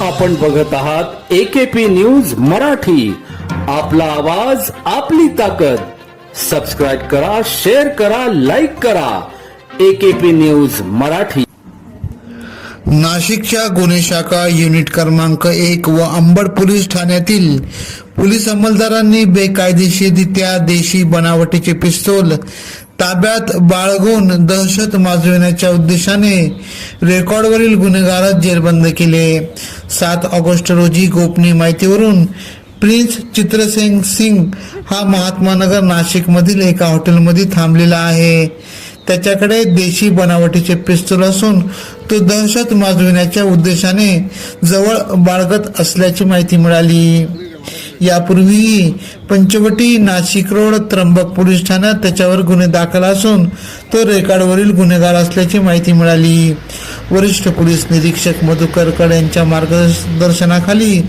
आपण बघत आहात एकेपी न्यूज मराठी. आपला आवाज आपली ताकद. सबस्क्राईब करा शेअर करा लाईक करा. AKP news Marathi. नाशिकच्या गुन्हे शाखा युनिट क्रमांक एक व अंबड पोलीस ठाण्यातील पोलीस अंमलदारांनी बेकायदेशीररित्या देशी बनावटीचे पिस्तूल ताब्यात बाळगून दहशत माजविण्याच्या उद्देशाने रेकॉर्डवरील गुन्हेगारात जेरबंद केले. सात ऑगस्ट रोजी गोपनीय माहितीवरून प्रिन्स चित्रसेन सिंग हा महात्मानगर नाशिकमधील एका हॉटेलमध्ये थांबलेला आहे. त्याच्याकडे देशी बनावटीचे पिस्तूल असून तो दहशत माजविण्याच्या उद्देशाने जवळ बाळगत असल्याची माहिती मिळाली. यापूर्वीही पंचवटी नाशिक रोड त्र्यंबक पोलीस ठाण्यात त्याच्यावर गुन्हे दाखल असून तो रेकॉर्डवरील गुन्हेगार असल्याची माहिती मिळाली. वरिष्ठ पोलीस निरीक्षक मधुकर यांच्या मार्गदर्शनाखाली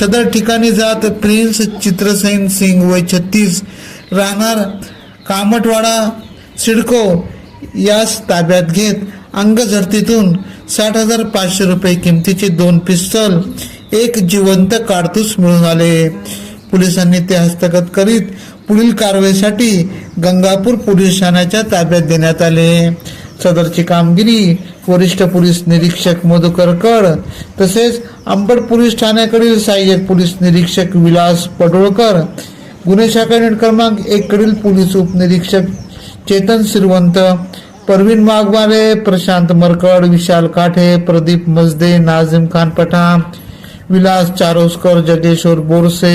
सदर ठिकाणी जात प्रिन्स चित्रसेन सिंग वय छत्तीस राहणार कामटवाडा सिडको यास ताब्यात घेत अंगझडतीतून साठ हजार पाचशे रुपये किमतीचे दोन पिस्तल एक जिवंत काडतूस मिळून आले. पोलिसांनी ते हस्तगत करीत पुढील कारवाईसाठी गंगापूर पोलीस ठाण्याच्या ताब्यात देण्यात आले. सदरची कामगिरी वरिष्ठ पोलीस निरीक्षक मधुकर कड तसेच अंबड पोलीस ठाण्याकडील सहाय्यक पोलीस निरीक्षक विलास पडोळकर गुन्हे शाखा युनिट क्रमांक एक कडील पोलीस उपनिरीक्षक चेतन श्रीवंत परवीन वाघमारे प्रशांत मरकड विशाल काठे प्रदीप मजदे नाझिम खान पठाण विलास चारोस्कर जगेश्वर बोरसे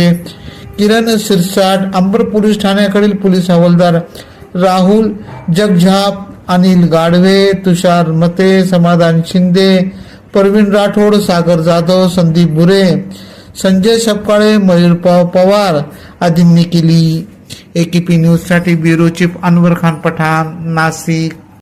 किरण सिरसाट अंबर पोलीस ठाण्याकडील पोलीस हवालदार राहुल जगझाप अनिल गाढवे तुषार मते समाधान शिंदे परवीन राठोड सागर जाधव संदीप बुरे संजय सपकाळे मयूर पवार आदींनी केली. एकीपी न्यूजसाठी ब्युरो चीफ अनवर खान पठाण नाशिक.